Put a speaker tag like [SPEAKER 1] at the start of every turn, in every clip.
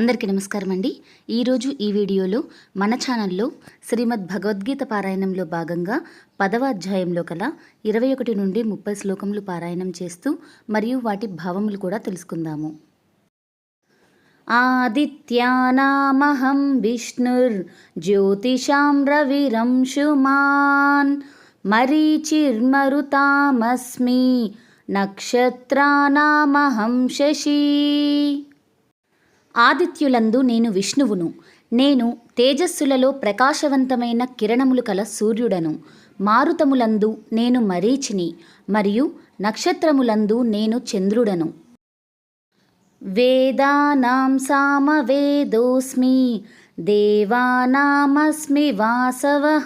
[SPEAKER 1] అందరికీ నమస్కారం అండి. ఈరోజు ఈ వీడియోలో మన ఛానల్లో శ్రీమద్ భగవద్గీత పారాయణంలో భాగంగా పదవ అధ్యాయంలో కల ఇరవై ఒకటి నుండి ముప్పై శ్లోకములు పారాయణం చేస్తూ మరియు వాటి భావములు కూడా తెలుసుకుందాము. ఆదిత్యానామహం విష్ణుర్ జ్యోతిషాం రవిరంశుమాన్ మరీచిర్మరుతామస్మి నక్షత్రానామహం శశి. ఆదిత్యులందు నేను విష్ణువును. నేను తేజస్సులలో ప్రకాశవంతమైన కిరణములు కల సూర్యుడను. మారుతములందు నేను మరీచిని మరియు నక్షత్రములందు నేను చంద్రుడను. వేదానాం సామవేదోస్మి దేవానామస్మి వాసవ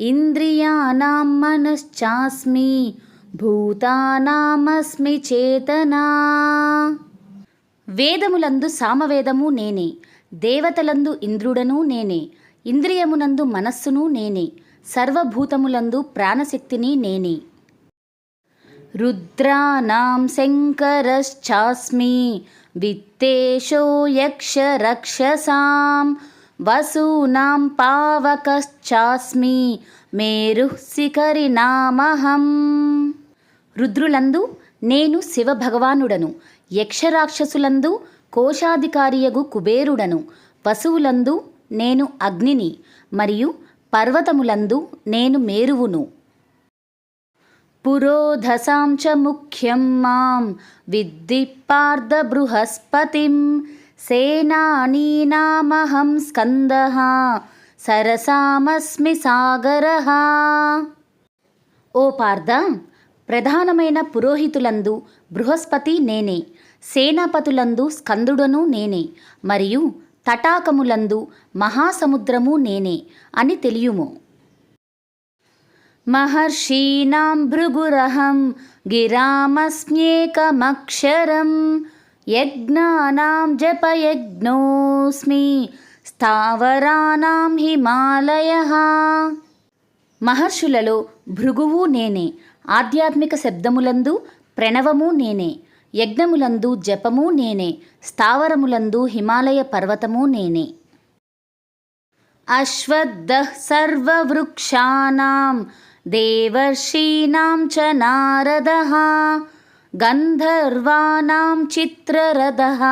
[SPEAKER 1] ఇంద్రియాణం మనశ్చాస్మి భూతానామస్మి చేతనా? వేదములందు సామవేదము నేనే దేవతలందు ఇంద్రుడను నేనే ఇంద్రియమునందు మనస్సును నేనే సర్వభూతములందు ప్రాణశక్తిని నేనే. రుద్రానాం శంకరశ్చాస్మి విత్తేషో యక్ష రక్షసాం వసూనాం పావకశ్చాస్మి మేరు శిఖరినామహం. రుద్రులందు నేను శివభగవానుడను యక్షరాక్షసులందు కోశాధికారియగు కుబేరుడను పశువులందు నేను అగ్నిని మరియు పర్వతములందు నేను మేరువును. పురోధసాం చ ముఖ్యం మాం విద్ది పార్థ బృహస్పతిం సేనానీనామహం స్కంద సరసామస్మి సాగర. ఓ పార్థ ప్రధానమైన పురోహితులందు బృహస్పతి నేనే సేనాపతులందు స్కందుడను నేనే మరియు తటాకములందు మహాసముద్రము నేనే అని తెలియుము. మహర్షీణాం భృగురహం గిరామస్మ్యేకమక్షరం యజ్ఞానాం జపయజ్ఞోస్మి స్థావరాణాం హిమాలయ. మహర్షులలో భృగువు నేనే ఆధ్యాత్మిక శబ్దములందు ప్రణవము నేనే యజ్ఞములందు జపము నేనే స్థావరములందు హిమాలయ పర్వతము నేనే. అశ్వద్ధ సర్వవృక్షాణం దేవర్షీణాం చ నారద గంధర్వాణం చిత్రరథ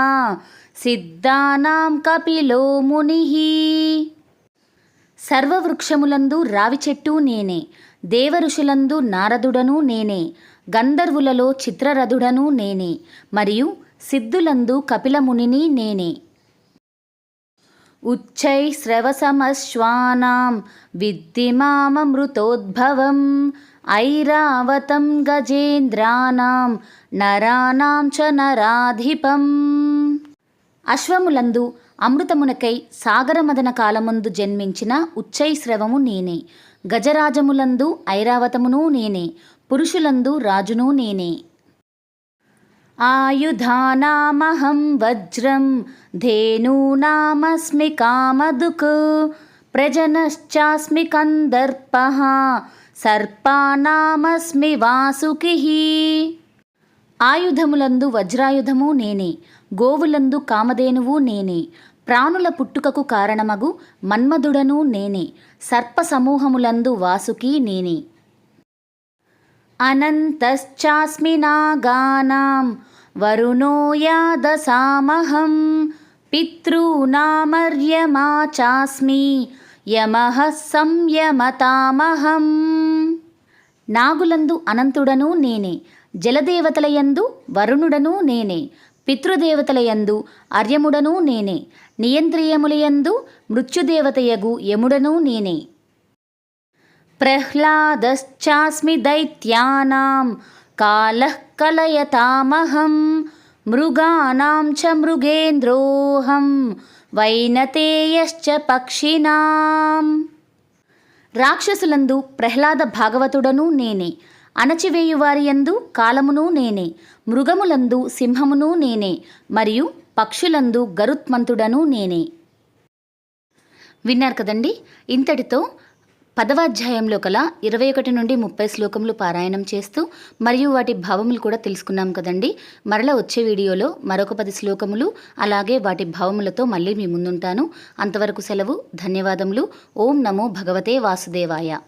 [SPEAKER 1] సిద్ధానాం కపిలో ముని సర్వవృక్షములందు రావి చెట్టు నేనే దేవఋషులందు నారదుడను నేనే గంధర్వులలో చిత్రరథుడను నేనే మరియు సిద్ధులందు కపిలమునిని నేనే. ఉచ్చై శ్రవసమశ్వానాం విద్ధి మామమృతోద్భవం ఐరావతం గజేంద్రానాం నరానాం చ నరాధిపం. అశ్వములందు అమృతమునకై సాగరమదన కాలమందు జన్మించిన ఉచ్చైశ్రవము నేనే గజరాజములందు ఐరావతమును నేనే పురుషులందు రాజును నేనే. ఆయుధానామహం వజ్రం ధేనూనామస్మి కామదుక్ ప్రజనశ్చాస్మి కందర్ప సర్పానామస్మి వాసుకి ఆయుధములందు వజ్రాయుధము నేనే గోవులందు కామధేనువు నేనే ప్రాణుల పుట్టుకకు కారణమగు మన్మధుడను నేనే. సర్ప సమూహములందు వాసుకి నేనే. అనంతశ్చాస్మి నాగానాం వరుణో యాదసామహం పితॄనామర్యమా చాస్మి యమః సంయమతామహం. నాగులందు అనంతుడను నేనే. జలదేవతలయందు వరుణుడను నేనే. పితృదేవతలయందు అర్యముడను నేనే. నియంత్రియములయందు మృత్యుదేవతయగు యముడను నేనే. ప్రహ్లాదశ్చాస్మి దైత్యానాం కాలః కలయతామహం మృగానాం చ మృగేంద్రోహం వైనతేయశ్చ పక్షినాం రాక్షసులందు ప్రహ్లాద భాగవతుడను నేనే. అణచివేయువారియందు కాలమును నేనే మృగములందు సింహమును నేనే మరియు పక్షులందు గరుత్మంతుడను నేనే. విన్నారు కదండి? ఇంతటితో పదవ అధ్యాయంలో కల ఇరవై ఒకటి నుండి ముప్పై శ్లోకములు పారాయణం చేస్తూ మరియు వాటి భావములు కూడా తెలుసుకున్నాం కదండి? మరల వచ్చే వీడియోలో మరొక పది శ్లోకములు అలాగే వాటి భావములతో మళ్ళీ మీ ముందుంటాను. అంతవరకు సెలవు ధన్యవాదములు. ఓం నమో భగవతే వాసుదేవాయ.